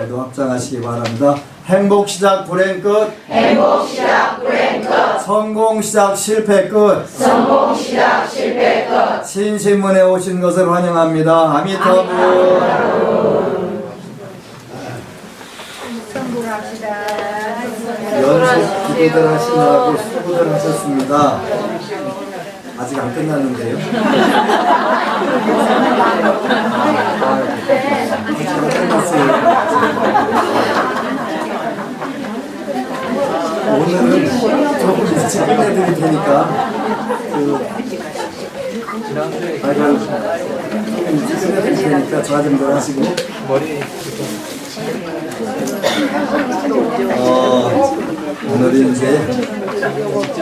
모두 합장하시기 바랍니다. 행복 시작 불행 끝. 행복 시작 불행 끝 성공 시작 실패 끝. 성공 시작 실패 끝 신신문에 오신 것을 환영합니다. 아미타불. 연속 기도들 하시느라고 수고들 하셨습니다. 아직 안 끝났는데요. 오늘은 조금 일찍 끝내드릴 테니까 그 일찍 끝내드릴 테니까 좌정들 하시고 어, 오늘은 이제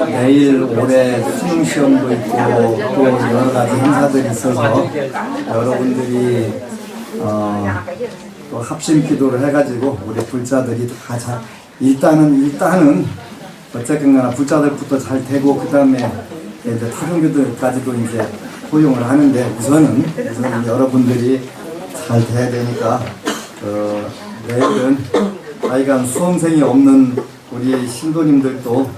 내일 올해 수능 시험도 있고 또 여러 가지 행사들이 있어서 여러분들이 어, 또 합심 기도를 해가지고 우리 불자들이 다 잘, 일단은 일단은 어쨌거나 불자들부터 잘 되고 그 다음에 이제 타종교들까지도 이제 포용을 하는데 우선은 우선은 여러분들이 잘 돼야 되니까 어, 내일은 하여간 수험생이 없는 우리 신도님들도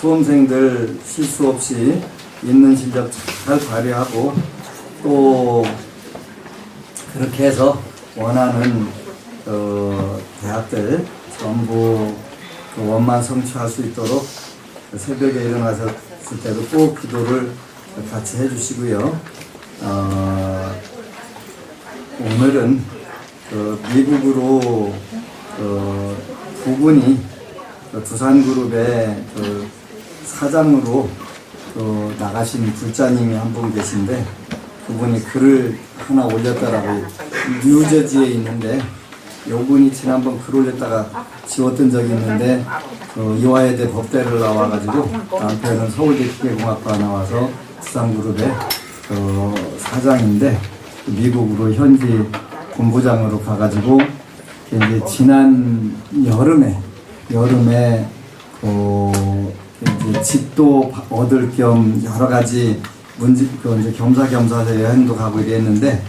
수험생들 실수 없이 있는 실력 잘 발휘하고 또 그렇게 해서 원하는 어, 대학들 전부 그 원만 성취할 수 있도록 그 새벽에 일어나셨을 때도 꼭 기도를 같이 해주시고요. 어, 오늘은 그 미국으로 그 부분이 그 두산그룹의 그 사장으로 그 나가신 불자님이 한 분 계신데 그분이 글을 하나 올렸더라고요. 뉴저지에 있는데 요분이 지난번 글 올렸다가 지웠던 적이 있는데 그 이화여대 법대를 나와가지고 남편은 서울대 기계공학과 나와서 두산그룹의 그 사장인데 미국으로 현지 본부장으로 가가지고 이제 지난 여름에 여름에 그 이제 집도 얻을 겸 여러 가지 문제 그 이제 겸사겸사 여행도 가고 이랬는데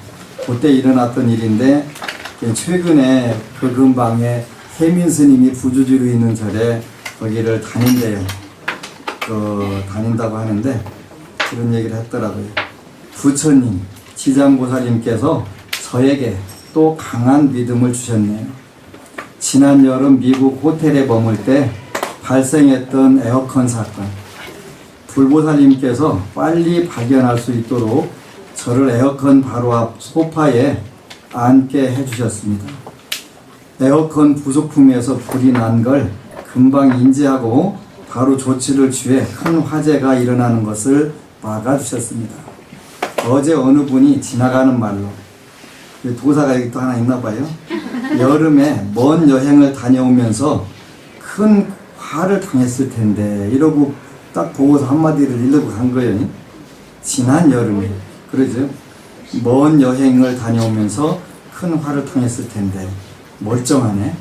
그때 일어났던 일인데 최근에 그 근방에 혜민 스님이 부주지로 있는 절에 거기를 다닌대요. 그 다닌다고 하는데 그런 얘기를 했더라고요. 부처님, 지장보살님께서 저에게 또 강한 믿음을 주셨네요. 지난 여름 미국 호텔에 머물 때 발생했던 에어컨 사건. 불보살님께서 빨리 발견할 수 있도록 저를 에어컨 바로 앞 소파에 앉게 해주셨습니다. 에어컨 부속품에서 불이 난 걸 금방 인지하고 바로 조치를 취해 큰 화재가 일어나는 것을 막아주셨습니다. 어제 어느 분이 지나가는 말로 도사가 여기 또 하나 있나 봐요. 여름에 먼 여행을 다녀오면서 큰 화를 당했을 텐데 이러고 딱 보고서 한마디를 읽고 간 거예요. 지난 여름에 그러죠. 먼 여행을 다녀오면서 큰 화를 당했을 텐데 멀쩡하네.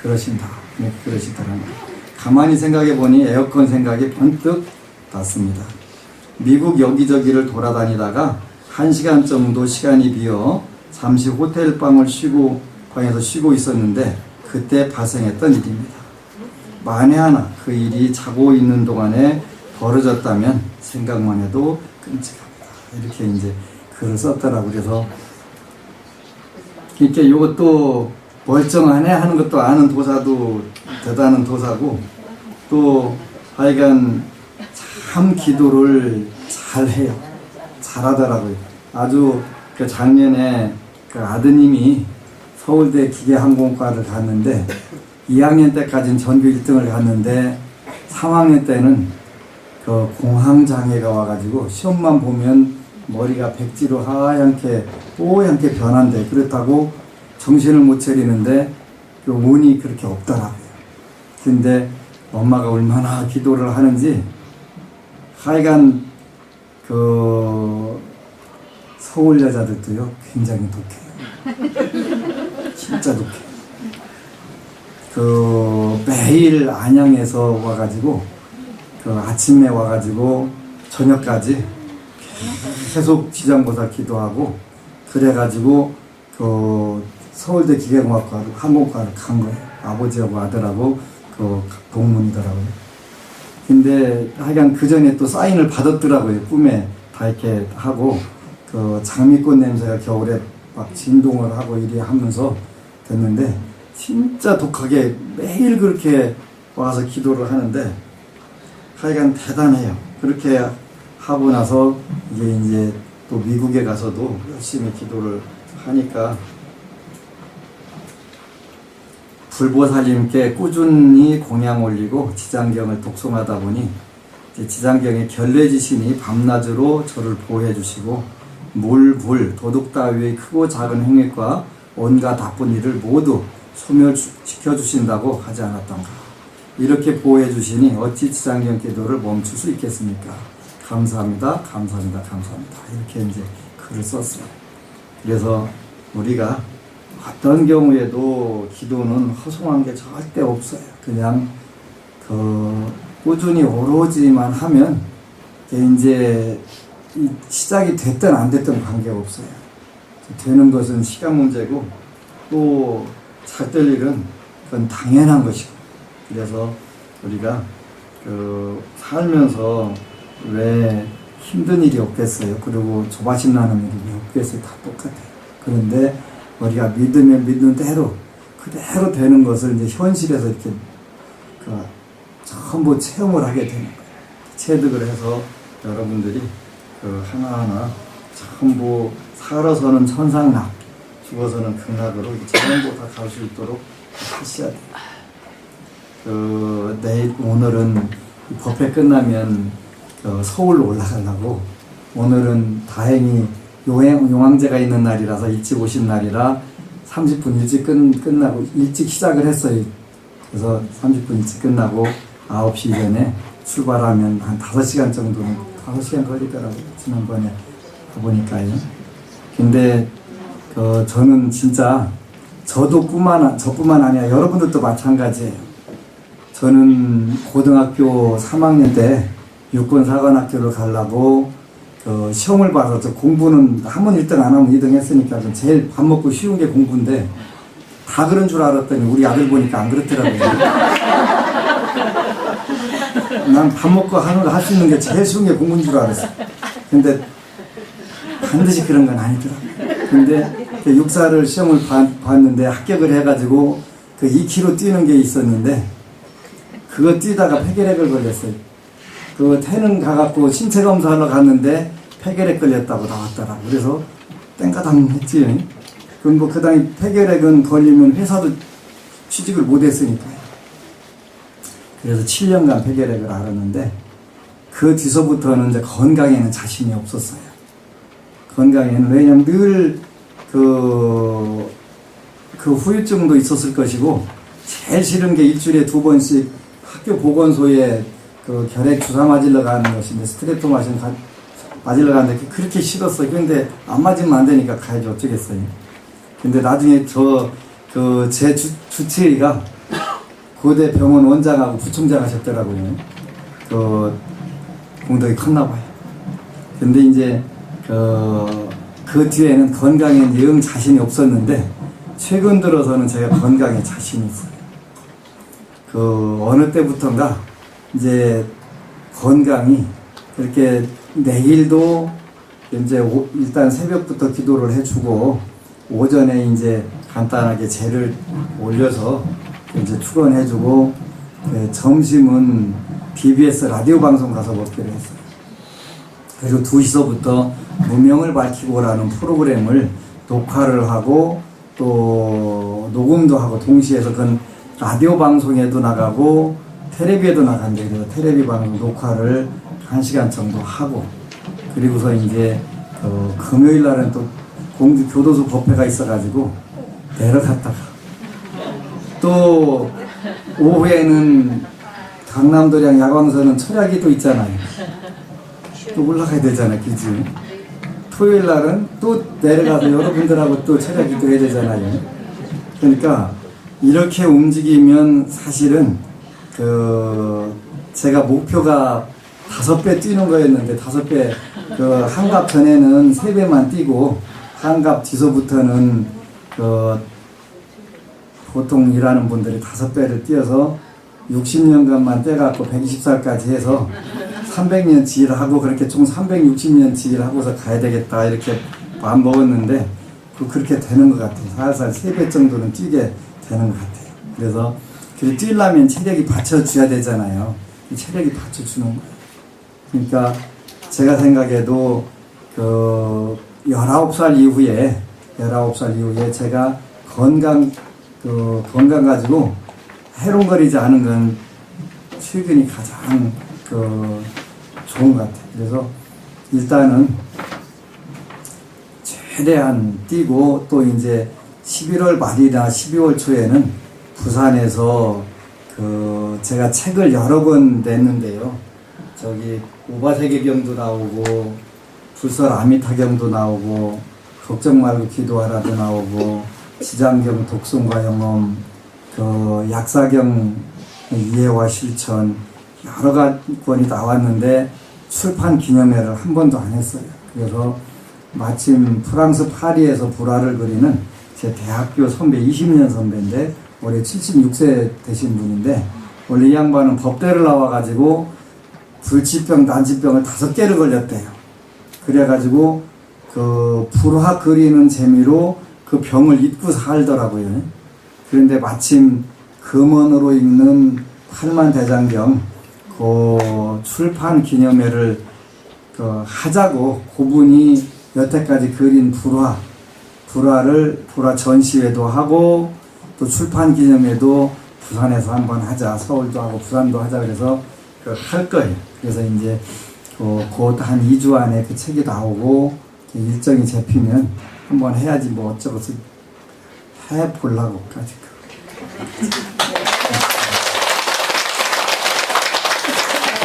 그러신다. 네, 그러시더라고요. 가만히 생각해 보니 에어컨 생각이 번뜩 났습니다. 미국 여기저기를 돌아다니다가 한 시간 정도 시간이 비어 잠시 호텔 방을 쉬고 방에서 쉬고 있었는데 그때 발생했던 일입니다. 만에 하나 그 일이 자고 있는 동안에 벌어졌다면 생각만 해도 끔찍합니다. 이렇게 이제 글을 썼더라고 그래서 이렇게 이것도 멀쩡하네 하는 것도 아는 도사도 대단한 도사고 또 하여간 참 기도를 잘해요. 잘하더라고요. 아주 그 작년에 그 아드님이 서울대 기계항공과를 갔는데 2학년 때까지는 전교 1등을 갔는데 3학년 때는 그 공황 장애가 와가지고 시험만 보면 머리가 백지로 하얗게 뽀얗게 변한대. 그렇다고 정신을 못 차리는데 그 운이 그렇게 없더라고요. 근데 엄마가 얼마나 기도를 하는지 하여간 그 서울 여자들도요 굉장히 독해요. 진짜 독해요. 그 매일 안양에서 와가지고 그 아침에 와가지고 저녁까지 계속 지장보살 기도하고 그래가지고 그 서울대 기계공학과로 항공과를 간 거예요. 아버지하고 아들하고 그 동문이더라고요. 근데 하여간 그 전에 또 사인을 받았더라고요. 꿈에 다 이렇게 하고 그 장미꽃 냄새가 겨울에 막 진동을 하고 이래 하면서 됐는데 진짜 독하게 매일 그렇게 와서 기도를 하는데 하여간 대단해요. 그렇게 하고 나서 이게 이제 또 미국에 가서도 열심히 기도를 하니까 불보살님께 꾸준히 공양 올리고 지장경을 독송하다 보니 지장경의 결례지신이 밤낮으로 저를 보호해 주시고 물, 불, 도둑 따위의 크고 작은 행위과 온갖 나쁜 일을 모두 소멸시켜 주신다고 하지 않았던가. 이렇게 보호해 주시니 어찌 지장경 기도를 멈출 수 있겠습니까? 감사합니다, 감사합니다, 감사합니다. 이렇게 이제 글을 썼어요. 그래서 우리가 어떤 경우에도 기도는 허송한 게 절대 없어요. 그냥 그 꾸준히 오로지만 하면 이제 이 시작이 됐든 안 됐든 관계 없어요. 되는 것은 시간 문제고 또 잘될 일은 그건 당연한 것이고 그래서 우리가 그 살면서 왜 힘든 일이 없겠어요. 그리고 조바심 나는 일이 없겠어요. 다 똑같아요. 그런데 우리가 믿으면 믿는 대로 그대로 되는 것을 이제 현실에서 이렇게 그 전부 체험을 하게 되는 거예요. 체득을 해서 여러분들이 그 하나하나 전부 살아서는 천상락, 죽어서는 극락으로 전부 다갈 수 있도록 하셔야 돼요. 그 내일 오늘은 이 법회 끝나면 그 서울 올라가려고 오늘은 다행히 용행, 용왕제가 있는 날이라서 일찍 오신 날이라 30분 일찍 끝, 끝나고 일찍 시작을 했어요. 그래서 30분 일찍 끝나고 9시 전에 출발하면 한 5시간 정도는 5시간 걸리더라고요. 지난번에 가보니까요. 근데 그 저는 진짜 저도 뿐만 아- 저뿐만 아니라 여러분들도 마찬가지예요. 저는 고등학교 3학년 때 육군사관학교를 가려고 그 시험을 봐서 저 공부는 한 번 1등 안 하면 2등 했으니까 좀 제일 밥 먹고 쉬운 게 공부인데 다 그런 줄 알았더니 우리 아들 보니까 안 그렇더라고요. 난 밥 먹고 하는 거 할 수 있는 게 제일 쉬운 게 공부인 줄 알았어. 근데 반드시 그런 건 아니더라고요. 근데 그 육사를 시험을 봤- 봤는데 합격을 해가지고 그 2km 뛰는 게 있었는데 그거 뛰다가 폐결핵을 걸렸어요. 그 태는 가갖고 신체 검사하러 갔는데 폐결핵 걸렸다고 나왔더라고. 그래서 땡까당 했지. 그럼 뭐 그다음에 폐결핵은 걸리면 회사도 취직을 못했으니까요. 그래서 7년간 폐결핵을 앓았는데 그 뒤서부터는 이제 건강에는 자신이 없었어요. 건강에는 왜냐면 늘 그, 그 후유증도 있었을 것이고 제일 싫은 게 일주일에 두 번씩 학교 보건소에 그 결핵 주사 맞으러 가는 것인데 스트레토 마신 가- 맞으러 가는데 그렇게 싫었어요. 근데 안 맞으면 안 되니까 가야지 어쩌겠어요. 근데 나중에 저 그 제 주치의가 고대 병원 원장하고 부총장 하셨더라고요. 그 공덕이 컸나 봐요. 근데 이제 그, 그 뒤에는 건강에 영 자신이 없었는데 최근 들어서는 제가 건강에 자신이 있어요. 그 어느 때부턴가 이제 건강이 그렇게 내일도 이제 오- 일단 새벽부터 기도를 해주고 오전에 이제 간단하게 재를 올려서 이제 출원해주고 그 점심은 BBS 라디오 방송 가서 먹기로 했어요. 그리고 2시서부터 무명을 밝히고라는 프로그램을 녹화를 하고 또 녹음도 하고 동시에 그건 라디오 방송에도 나가고 텔레비에도 나간대 그래서 텔레비 방송 녹화를 한 시간 정도 하고 그리고서 이제 그 금요일 날은 또 공주 교도소 법회가 있어가지고 내려갔다가 또 오후에는 강남도량 야광선은 철야기 또 있잖아요. 또 올라가야 되잖아, 그지? 토요일 날은 또 내려가서 여러분들하고 또 철야 기도 해야 되잖아요. 그러니까 이렇게 움직이면 사실은 그 제가 목표가 다섯 배 뛰는 거였는데 다섯 배 그 한갑 전에는 세 배만 뛰고 한갑 뒤서부터는 그 보통 일하는 분들이 다섯 배를 뛰어서 60년간만 떼갖고 120살까지 해서 300년치 일하고 그렇게 총 360년치 일하고서 가야 되겠다 이렇게 마음 먹었는데 그 그렇게 되는 것 같아요. 살살 세배 정도는 뛰게 되는 것 같아요. 그래서 그 뛰려면 체력이 받쳐줘야 되잖아요. 이 체력이 받쳐주는 거예요. 그러니까 제가 생각해도 그 19살 이후에 19살 이후에 제가 건강 그 건강 가지고 해롱거리지 않은 건 최근이 가장 그 좋은 것 같아요. 그래서 일단은 최대한 뛰고 또 이제 11월 말이나 12월 초에는 부산에서 그 제가 책을 여러 권 냈는데요. 저기 오바세계경도 나오고 불설 아미타경도 나오고 걱정 말고 기도하라도 나오고 지장경 독송과 영험 그 약사경 이해와 실천 여러 가 권이 나왔는데 출판 기념회를 한 번도 안 했어요. 그래서 마침 프랑스 파리에서 불화를 그리는 제 대학교 선배 20년 선배인데 올해 76세 되신 분인데 원래 이 양반은 법대를 나와가지고 불치병, 난치병을 다섯 개를 걸렸대요. 그래가지고 그 불화 그리는 재미로 그 병을 잊고 살더라고요. 그런데 마침 금원으로 읽는 팔만 대장경 그 출판 기념회를 그 하자고 그분이 여태까지 그린 불화 불화를 불화 전시회도 하고 또 출판 기념회도 부산에서 한번 하자 서울도 하고 부산도 하자 그래서 그 할 거예요. 그래서 이제 곧한 2주 안에 그 책이 나오고 그 일정이 잡히면 한번 해야지 뭐 어쩌고 해 보려고 까지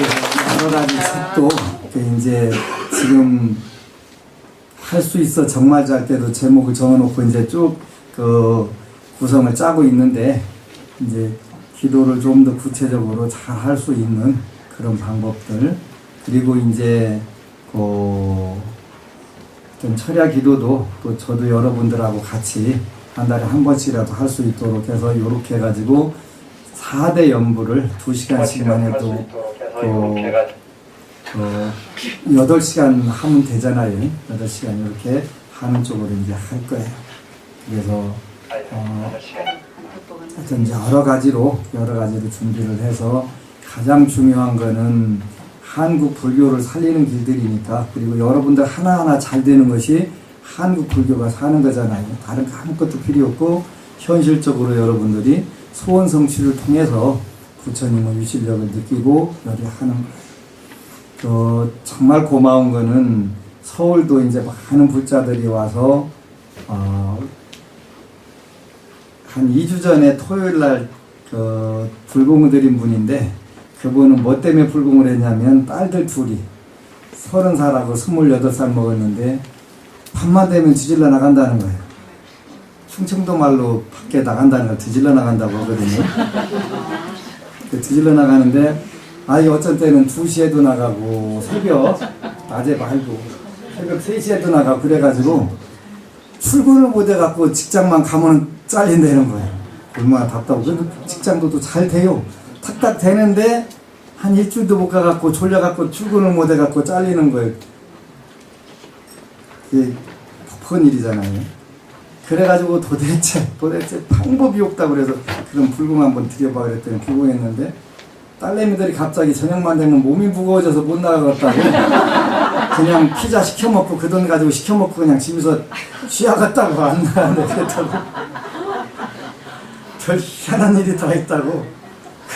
여러 가지 책도 그 이제 지금 할 수 있어 정말 잘 때도 제목을 정해놓고 이제 쭉 그 구성을 짜고 있는데 이제 기도를 좀 더 구체적으로 잘 할 수 있는 그런 방법들. 그리고 이제 그좀 철야 기도도 또 저도 여러분들하고 같이 한 달에 한 번씩이라도 할 수 있도록 해서 이렇게 해가지고 4대 연부를 2시간씩 만 해도 또 어, 8시간 하면 되잖아요. 8시간 이렇게 하는 쪽으로 이제 할 거예요. 그래서 어, 하여튼 여러 가지로 여러 가지로 준비를 해서 가장 중요한 거는 한국 불교를 살리는 길들이니까 그리고 여러분들 하나하나 잘 되는 것이 한국 불교가 사는 거잖아요. 다른 거 아무것도 필요 없고 현실적으로 여러분들이 소원 성취를 통해서 부처님의 유실력을 느끼고 여기 하는 거예요. 그 정말 고마운 거는 서울도 이제 많은 불자들이 와서 어, 한 2주 전에 토요일 날 그 불공을 드린 분인데 그분은 뭐 때문에 불공을 했냐면 딸들 둘이 서른 살하고 스물여덟 살 먹었는데 밤만 되면 뒤질러 나간다는 거예요. 충청도 말로 밖에 나간다는 걸 뒤질러 나간다고 하거든요. 그 뒤질러 나가는데 아이 어쩐 때는 2시에도 나가고 새벽 낮에 말고 새벽 3시에도 나가고 그래가지고 출근을 못 해갖고 직장만 가면 잘린다는 거예요. 얼마나 답답하고 근데 직장도 또 잘 돼요. 탁탁 되는데 한 일주일도 못 가갖고 졸려갖고 출근을 못 해갖고 잘리는 거예요. 그게 퍽한 일이잖아요. 그래가지고 도대체 도대체 방법이 없다고 그래서 그럼 불공 한번 드려봐 그랬더니 불공했는데 딸내미들이 갑자기 저녁만 되면 몸이 무거워져서 못 나가겠다고. 그냥 피자 시켜 먹고 그 돈 가지고 시켜 먹고 그냥 집에서 쉬어갔다고 안 나가는데 그랬다고. 별 희한한 일이 다 있다고.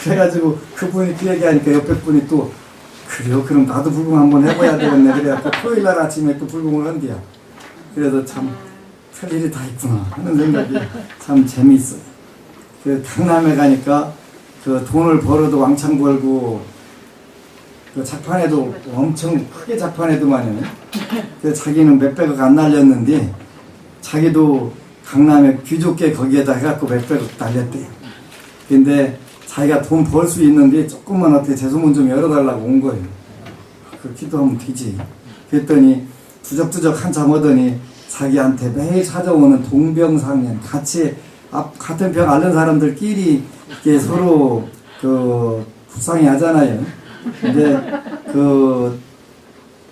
그래가지고 그분이 그 얘기하니까 옆에 분이 또 그래요? 그럼 나도 불공 한번 해봐야 되겠네. 그래갖고 토요일 날 아침에 또 불공을 한대요 그래서 참 별일이 다 있구나 하는 생각이 참 재미있어요 그 강남에 가니까 그 돈을 벌어도 왕창 벌고 그 작판에도 엄청 크게 작판에도만요. 그 자기는 몇백억 안 날렸는데 자기도 강남에 귀족계 거기에다 해갖고 몇백억 날렸대요. 근데 자기가 돈 벌 수 있는데 조금만 어떻게 재소문 좀 열어달라고 온 거예요. 그 기도하면 되지. 그랬더니 두적두적 한참 오더니 자기한테 매일 찾아오는 동병상련 같이 앞- 같은 병 앓는 사람들끼리 이렇게 서로 그 불쌍히 하잖아요. 근데 그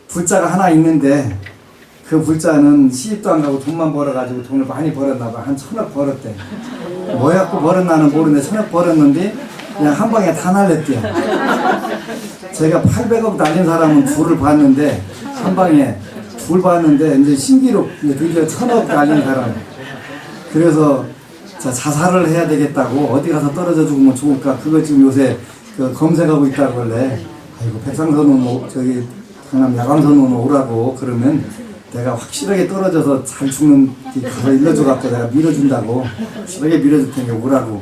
불자가 하나 있는데 그 불자는 시집도 안 가고 돈만 벌어가지고 돈을 많이 벌었나 봐. 한 천억 벌었대. 뭐였고 벌었나는 모르는데 천억 벌었는데 그냥 한 방에 다 날렸대요. 제가 800억 날린 사람은 둘을 봤는데 한 방에 둘 봤는데 이제 신기록 드디어 천억 날린 사람. 그래서 자, 자살을 해야 되겠다고 어디 가서 떨어져 죽으면 좋을까 그거 지금 요새 그 검색하고 있다고 원래 아이고 백상선원 오- 저기 강남 야광선원 오라고 그러면 내가 확실하게 떨어져서 잘 죽는 데 가서 일러줘 갖고 내가 밀어준다고 확실하게 밀어줄 테니까 오라고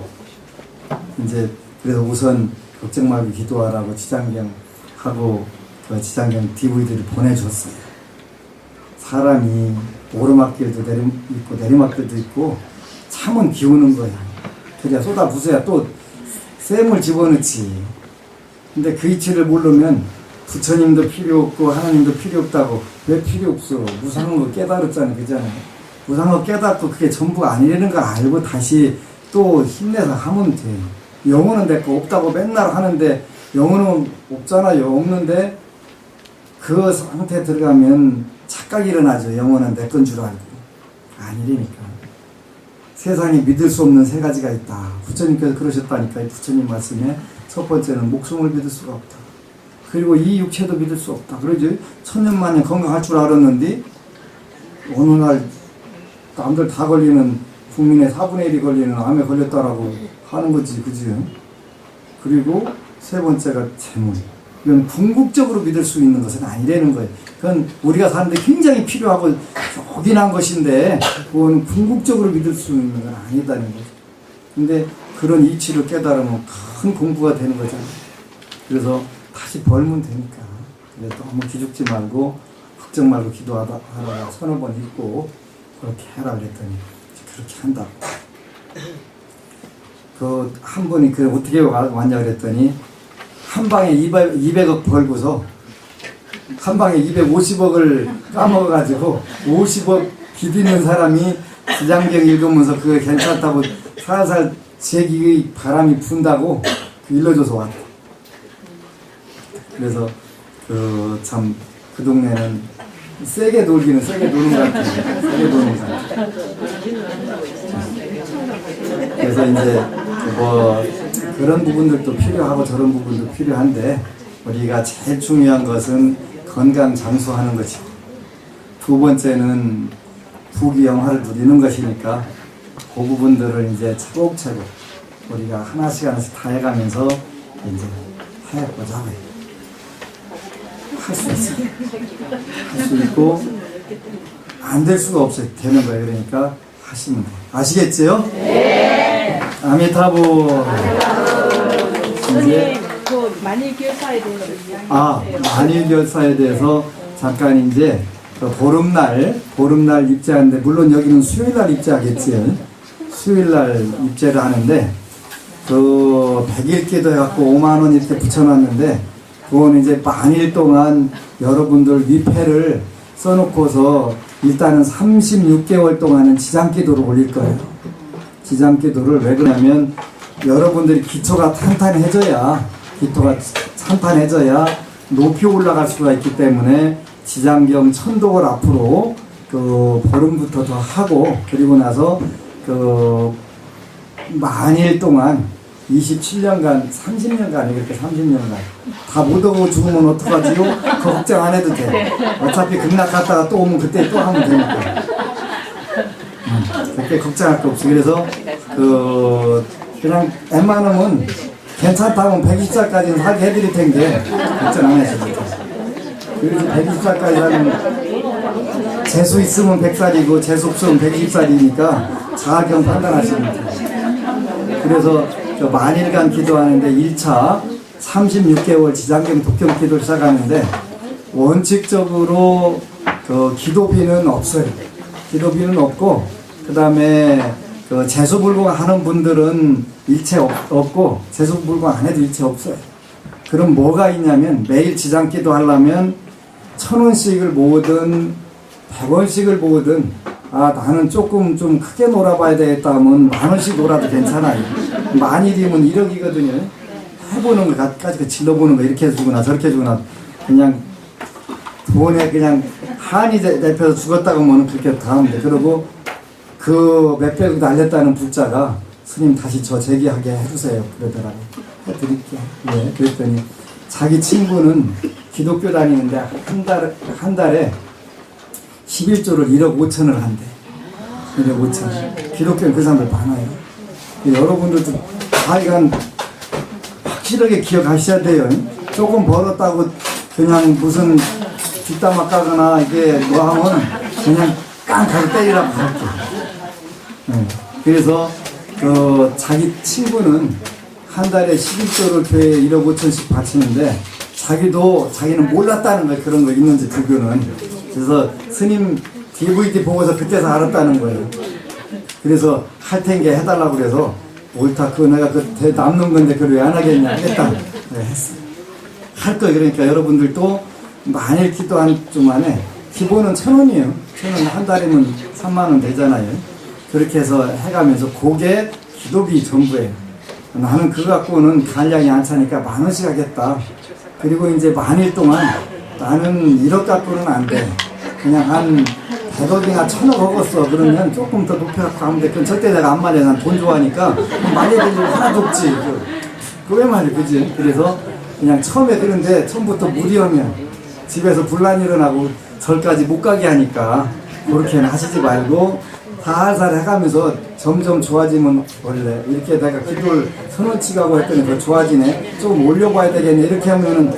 이제 그래서 우선 걱정 말고 기도하라고 지장경 하고 그 지장경 DVD를 보내줬어요. 사람이 오르막길도 내리 있고 내리막길도 있고 참은 기우는 거야. 그래야 쏟아 부숴야 또 쌤을 집어넣지. 근데 그 이치를 모르면 부처님도 필요 없고 하나님도 필요 없다고 왜 필요 없어? 무상한 거 깨달았잖아, 그잖아요. 무상한 거 깨닫고 그게 전부 아니라는 걸 알고 다시 또 힘내서 하면 돼. 영혼은 내거 없다고 맨날 하는데 영혼은 없잖아요. 없는데 그 상태 들어가면 착각이 일어나죠. 영혼은 내 건 줄 알고. 아니라니까. 세상에 믿을 수 없는 세 가지가 있다. 부처님께서 그러셨다니까. 이 부처님 말씀에 첫 번째는 목숨을 믿을 수가 없다. 그리고 이 육체도 믿을 수 없다. 그러지 천년만년 건강할 줄 알았는데 어느 날 남들 다 걸리는 국민의 4분의 1이 걸리는 암에 걸렸다라고 하는 거지. 그지? 그리고 세 번째가 재물. 이건 궁극적으로 믿을 수 있는 것은 아니라는 거예요. 그건 우리가 사는데 굉장히 필요하고 요긴한 것인데 그건 궁극적으로 믿을 수 있는 건 아니다는 거죠. 근데 그런 이치를 깨달으면 큰 공부가 되는 거잖아요. 그래서 다시 벌면 되니까. 그래서 너무 기죽지 말고 걱정 말고 기도하다 하다가 서너 번 읽고 그렇게 해라 그랬더니 그렇게 한다고. 그 한 분이 그 어떻게 와- 왔냐 그랬더니 한 방에 200, 200억 벌고서 한 방에 250억을 까먹어가지고 50억 비디는 사람이 지장경 읽으면서 그거 괜찮다고 살살 제기의 바람이 분다고 그 일러줘서 왔다. 그래서 그 참 그 동네는 세게 놀기는 세게 노는 것 같아요. 세게 노는 것 같아요. 그래서 이제 뭐 그런 부분들도 필요하고 저런 부분도 필요한데 우리가 제일 중요한 것은 건강 장수하는 것이고 두 번째는 부귀영화를 누리는 것이니까 그 부분들을 이제 차곡차곡 우리가 하나씩 하나씩 다 해가면서 이제 해보자. 할수 있어. 할수 있고 안 될 수가 없어요. 되는 거예요. 그러니까 하시면 돼요. 아시겠지요? 아미타보 이제 그 만일 교사에 대해서 아 만일 결사에 대해서 잠깐 이제 그 보름날 보름날 입제하는데 물론 여기는 수요일날 입제하겠지. 수요일날 입제를 하는데 그 100일 해갖고 5만 원 이렇게 붙여놨는데 그거는 이제 만일 동안 여러분들 위패를 써놓고서 일단은 36개월 동안은 지장기도를 올릴 거예요. 지장기도를 왜 그러냐면 여러분들이 기초가 탄탄해져야 기초가 탄탄해져야 높이 올라갈 수가 있기 때문에 지장경 천독을 앞으로 그 보름부터 더 하고 그리고 나서 그 만일 동안 27년간 30년간 이렇게 30년간 다못 오고 죽으면 어떡하지요? 그 걱정 안 해도 돼. 어차피 극락 갔다가 또 오면 그때 또 하면 되니까. 음, 그렇게 걱정할 거 없어. 그래서 그 그냥 웬만하면 괜찮다면 120살까지는 살게 해드릴 텐데 걱정 안 하셔도 돼. 그래서 120살까지 하면 재수 있으면 100살이고 재수 없으면 120살이니까 자경 판단하시면 돼요. 그래서 저 만일간 기도하는데 1차 36개월 지장경 독경 기도를 시작하는데 원칙적으로 그 기도비는 없어요. 기도비는 없고 그 다음에 그 재수불공 하는 분들은 일체 없, 없고 재수불공 안 해도 일체 없어요. 그럼 뭐가 있냐면 매일 지장기도 하려면 천 원씩을 모으든 백 원씩을 모으든 아 나는 조금 좀 크게 놀아봐야 되겠다 하면 만 원씩 놀아도 괜찮아요. 만일이면 1억이거든요. 해보는 것까지 그 질러보는 거 이렇게 해주거나 저렇게 해주거나 그냥 돈에 그냥 한이 대- 대표서 죽었다고 하면 그렇게 다 하면 돼. 그리고 그 몇백억 날렸다는 불자가 스님 다시 저 제기하게 해주세요. 그러더라고. 해드릴게. 예, 그랬더니 자기 친구는 기독교 다니는데 한 달, 한 달에 11조를 1억 5천을 한대. 1억 5천. 기독교는 그 사람들 많아요. 여러분들도 하여간 확실하게 기억하셔야 돼요. 조금 벌었다고 그냥 무슨 뒷담화 까거나 이게 뭐 하면 그냥 깡가로 때리라고 할게. 네. 그래서 그 자기 친구는 한 달에 11조를 교회에 1억 5천씩 바치는데 자기도 자기는 몰랐다는 거예요. 그런 거 있는지 불교는. 그래서 스님 DVD 보고서 그때서 알았다는 거예요. 그래서 할 텐게 해달라고 그래서 옳다 그거 내가 그 대- 남는 건데 그걸 왜 안 하겠냐 했다 네, 했어 할거 그러니까 여러분들도 만일 기도 한 주만에 기본은 천 원이에요 천 원 한 달이면 3만 원 되잖아요 그렇게 해서 해가면서 그게 기도비 전부예요 나는 그거 갖고는 간량이 안 차니까 만 원씩 하겠다 그리고 이제 만일 동안 나는 1억 갖고는 안 돼 그냥 한 100억이나 천억 먹었어. 그러면 조금 더 높여갖고 하면 돼. 그건 절대 내가 안 말해. 난 돈 좋아하니까. 일 하나도 없지. 그왜 말해, 그지? 그래서 그냥 처음에 그런데 처음부터 무리하면 집에서 분란 일어나고 절까지 못 가게 하니까 그렇게는 하시지 말고 살살 해가면서 점점 좋아지면 원래 이렇게 내가 기도를 선원치 가고 했더니 더 좋아지네. 좀 올려봐야 되겠네. 이렇게 하면은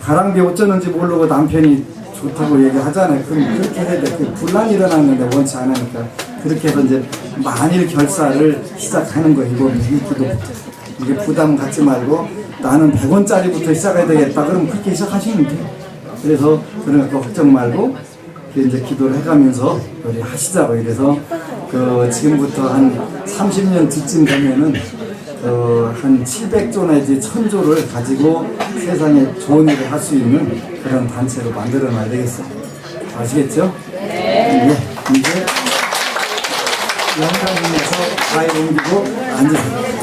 가랑비 어쩌는지 모르고 남편이 좋다고 얘기하잖아요. 그럼 그렇게 해야 돼. 그 분란이 일어났는데 원치 않으니까. 그렇게 해서 이제 만일 결사를 시작하는 거예요. 이거 기도 이게 부담 갖지 말고 나는 100원짜리부터 시작해야 되겠다. 그럼 그렇게 시작하시면 돼요. 그래서 그런 거 걱정 말고 그 이제 기도를 해가면서 우리 하시자고 이래서 그 지금부터 한 30년 뒤쯤 되면은 어, 한 700조 내지 1000조를 가지고 세상에 좋은 일을 할 수 있는 그런 단체로 만들어 놔야 되겠어요. 아시겠죠? 네. 이제 영상에서 가에 옮기고 앉으세요.